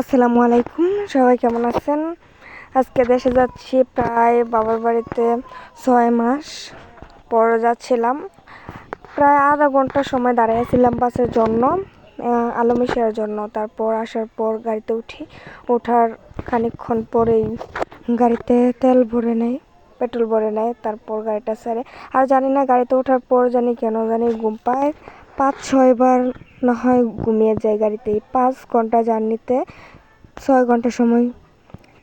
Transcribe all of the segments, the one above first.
আসসালামু আলাইকুম, সবাই কেমন আছেন? আজকে দেশে যাচ্ছি প্রায় বাবার বাড়িতে ছয় মাস পর যাচ্ছিলাম। প্রায় আধা ঘণ্টা সময় দাঁড়িয়েছিলাম বাসের জন্য আলমিশার জন্য। তারপর আসার পর গাড়িতে উঠি, ওঠার খানিকক্ষণ পরেই গাড়িতে তেল ভরে নেয়, পেট্রোল ভরে নেয়, তারপর গাড়িটা ছাড়ে। আর জানি না গাড়িতে ওঠার পর জানি কেন জানি ঘুম পায় পাঁচ ছয়বার না হয় ঘুমিয়ে যায় গাড়িতে পাঁচ ঘণ্টা জার্নিতে ছয় ঘণ্টা সময়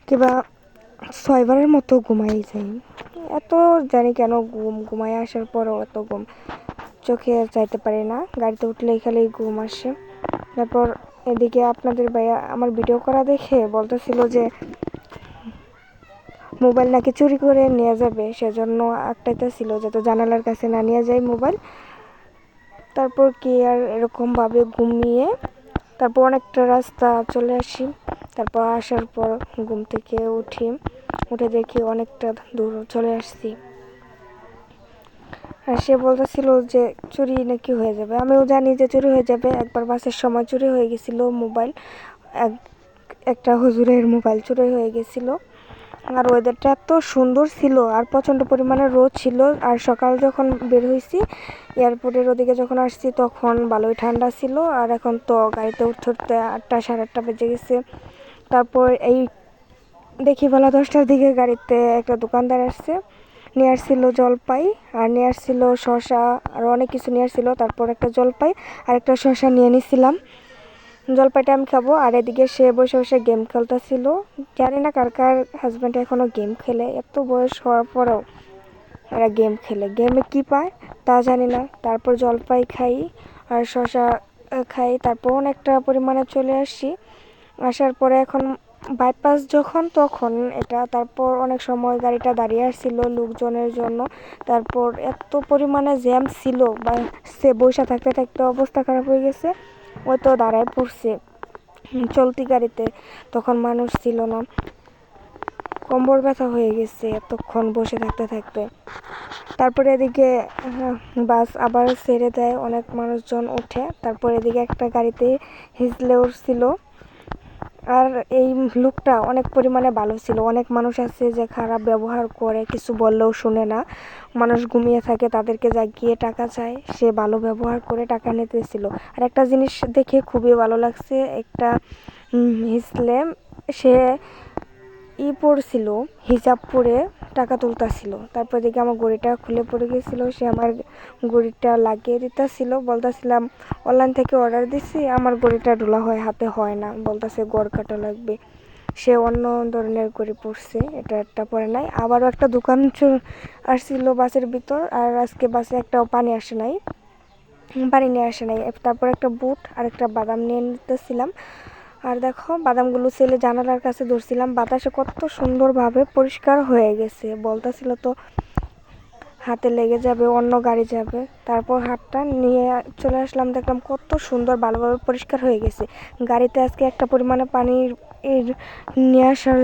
কিংবা ছয়বারের মতো ঘুমাই যাই। এত জানি কেন ঘুম, ঘুমাই আসার পরও এত ঘুম। চোখে চাইতে পারি না, গাড়িতে উঠলে খালি ঘুম আসে। তারপর এদিকে আপনাদের ভাইয়া আমার ভিডিও করা দেখে বলতেছিল যে, মোবাইল নাকি চুরি করে নিয়ে যাবে, সেজন্য একটাইতে ছিল যাতে জানালার কাছে না নিয়ে যায় মোবাইল। তারপর কি আর এরকমভাবে ঘুমিয়ে তারপর অনেকটা রাস্তা চলে আসি। তারপর আসার পর ঘুম থেকে উঠি, উঠে দেখি অনেকটা দূর চলে আসছি। আর সে বলতেছিল যে চুরি নাকি হয়ে যাবে। আমিও জানি যে চুরি হয়ে যাবে। একবার বাসের সময় চুরি হয়ে গেছিল মোবাইল। এক, একটা হুজুরের মোবাইল চুরি হয়ে গেছিল। আর ওয়েদারটা এত সুন্দর ছিল আর প্রচণ্ড পরিমাণে রোদ ছিল। আর সকাল যখন বের হয়েছি এয়ারপোর্টের ওদিকে যখন আসছি তখন ভালোই ঠান্ডা ছিল। আর এখন তো গাড়িতে উঠতে উঠতে আটটা, সাড়ে আটটা বেজে গেছে। তারপর এই দেখি বেলা দশটার দিকে গাড়িতে একটা দোকানদার আসছে। নিয়ে আসছিল জলপাই, আর নিয়ে আসছিল শশা আর অনেক কিছু নিয়ে আসছিল। তারপর একটা জলপাই আর একটা শশা নিয়ে নিছিলাম। জলপাইটা আমি খাব, আর এদিকে সে বসে বসে গেম খেলতেছিল। জানি না কার কার হাজব্যান্ড এখনও গেম খেলে, এত বয়স হওয়ার পরেও এরা গেম খেলে। গেমে কি পায় তা জানি না। তারপর জলপাই খাই, আর শশা খাই, তারপর অনেকটা পরিমাণে চলে আসি। আসার পরে এখন বাইপাস যখন, তখন এটা, তারপর অনেক সময় গাড়িটা দাঁড়িয়ে আসছিল লোকজনের জন্য। তারপর এত পরিমাণে জ্যাম ছিল, বা সে বসে থাকতে থাকতে অবস্থা খারাপ হয়ে গেছে। ওই তো দাঁড়ায় পড়ছে। চলতি গাড়িতে তখন মানুষ ছিল না। কম্বর ব্যথা হয়ে গেছে এতক্ষণ বসে থাকতে থাকতে। তারপরে এদিকে বাস আবার ছেড়ে দেয়। অনেক মানুষজন ওঠে। তারপর এদিকে একটা গাড়িতে হিজলে উঠছিল। আর এই লুকটা অনেক পরিমাণে ভালো ছিল। অনেক মানুষ আছে যে খারাপ ব্যবহার করে, কিছু বললেও শুনে না। মানুষ ঘুমিয়ে থাকে, তাদেরকে জাগিয়ে টাকা চায়, সে ভালো ব্যবহার করে টাকা নিতেছিল। আর একটা জিনিস দেখে খুবই ভালো লাগছে, একটা হিসলে সে ই পড়ছিল হিজাব পরে টাকা তুলতাছিল। তারপর দেখি আমার গড়িটা খুলে পড়ে গেছিল সে আমার গড়িটা লাগিয়ে দিতেছিল। বলতেছিলাম, অনলাইন থেকে অর্ডার দিছি, আমার গড়িটা ঢোলা হয়, হাতে হয় না। বলতেছে, গড় কাটা লাগবে। সে অন্য ধরনের গড়ি পড়ছে এটা একটা পরে নাই। আবারও একটা দোকান আসছিল বাসের ভিতর, আর আজকে বাসে একটাও পানি আসে নাই। পানি নিয়ে আসে নাই। তারপর একটা বুট আর একটা বাদাম নিয়ে নিতেছিলাম। আর দেখো, বাদামগুলো ছেলে জানালার কাছে ধরছিলাম। বাতাসে কত সুন্দরভাবে পরিষ্কার হয়ে গেছে। বলতেছিল তো, হাতে লেগে যাবে, অন্য গাড়ি যাবে। তারপর হাতটা নিয়ে চলে আসলাম, দেখলাম কত সুন্দর ভালোভাবে পরিষ্কার হয়ে গেছে। গাড়িতে আজকে একটা পরিমাণে পানির নিয়ে আসার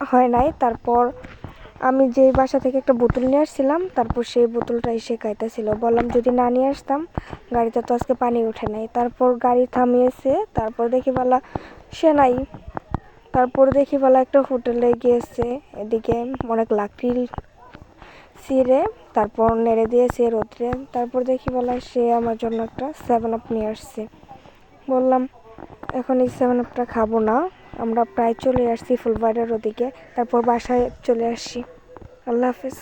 হয় নাই। তারপর আমি যেই বাসা থেকে একটা বোতল নিয়ে আসছিলাম, তারপর সেই বোতলটা এসে খাইতেছিল। বললাম, যদি না নিয়ে আসতাম, গাড়িতে তো আজকে পানি ওঠে নাই। তারপর গাড়ি থামিয়েছে, তারপর দেখি বলা সে নাই। তারপর দেখি বলা একটা হোটেলে গিয়েছে, এদিকে অনেক লাকড়ি ছিঁড়ে, তারপর নেড়ে দিয়েছে রোদ্রে। তারপর দেখি বলা সে আমার জন্য একটা সেভেন আপ নিয়ে আসছে। বললাম, এখন এই সেভেন আপটা খাব না। আমরা প্রায় চলে আসছি ফুলবাড়ির ওদিকে তারপর বাসায় চলে আসছি। আল্লাহ হাফিজ।